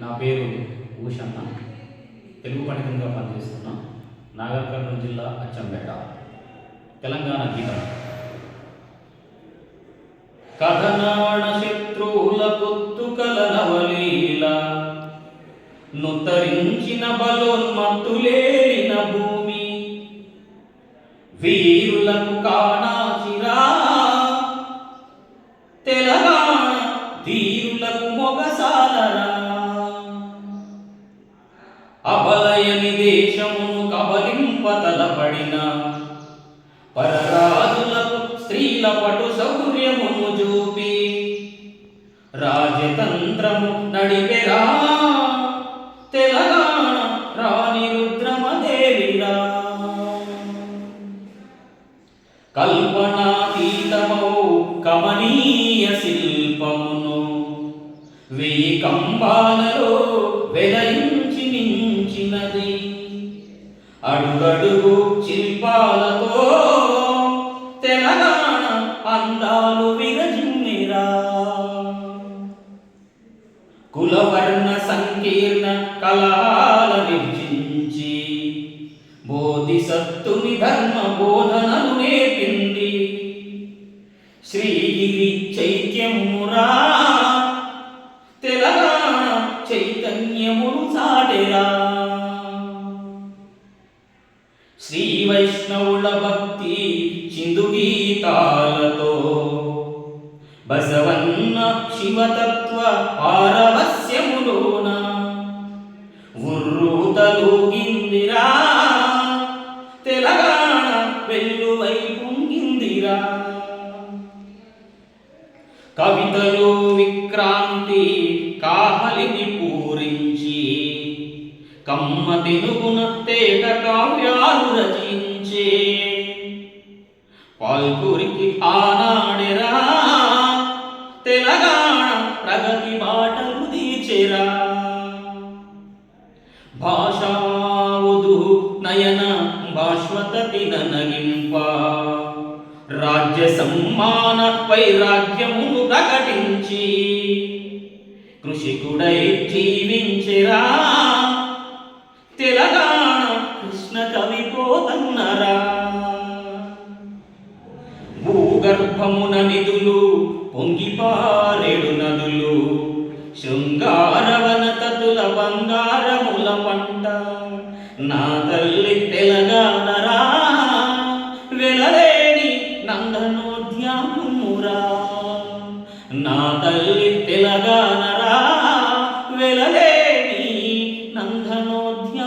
నా పేరు ఊషన్న తెలుగు పండితంగా పనిచేస్తున్నా నాగర్ కర్నూలు జిల్లా అచ్చంపేట తెలంగాణ గీతం. కథనాణ శత్రువుల పొత్తుకల నవలీల నుతరించిన బలోన్మత్తులేరిన భూమి. వీరులకు కాణాచిరా తెలంగాణ ధీరులకు మొగసాలరా. అబలయని దేశమును కబలింపతలపడిన పరరాజులకు స్త్రీల పటు శౌర్యమును చూపి రాజతంత్రము నడిపెరా. తెలంగాణ రాణి రుద్రమదేవిరా కల్పనాతీతమౌ కమనీయ శిల్పమును. వెయ్యి కంబాలలో వెలయించి అడుగడుగు శిల్పాలతో తెలంగాణ అందాలు విరజిమ్మిరా కులవర్ణ సంకీర్ణ కళాల నిర్జించి బోధిసత్తుని ధర్మ బోధనలు నేర్పింది శ్రీగిరి చైత్యమురా శ్రీ వైష్ణవుల భక్తి సింధు గీతాలతో. బసవన్న శివతత్వ పారవస్యములోన ఉర్రూతలూగిందిరా తెలంగాణ వెల్లువై పొంగిందిరా. కవితలు విక్రాంతి కమ్మ తెనుగున తేట కావ్యాలు రచించే. పాల్కురికి ఆనాడెరా తెలంగాణ ప్రగతి బాటలు తీచెరా భాషావుదు నయన భాష్వతతి ననగింప. రాజ్య సమ్మాన వైరాగ్యమును ప్రకటించి. కృషికుడై జీవించిరా. సరిపోదన్నరా భూగర్భమున నిధులు పొంగిపారెడు నదులు శృంగారవన తదుల బంగారముల పంట. నా తల్లి తెలంగాణరా వెలలేని నందనోద్యానమురా. నా తల్లి తెలంగాణరా వెలలేని నందనోద్యానమురా.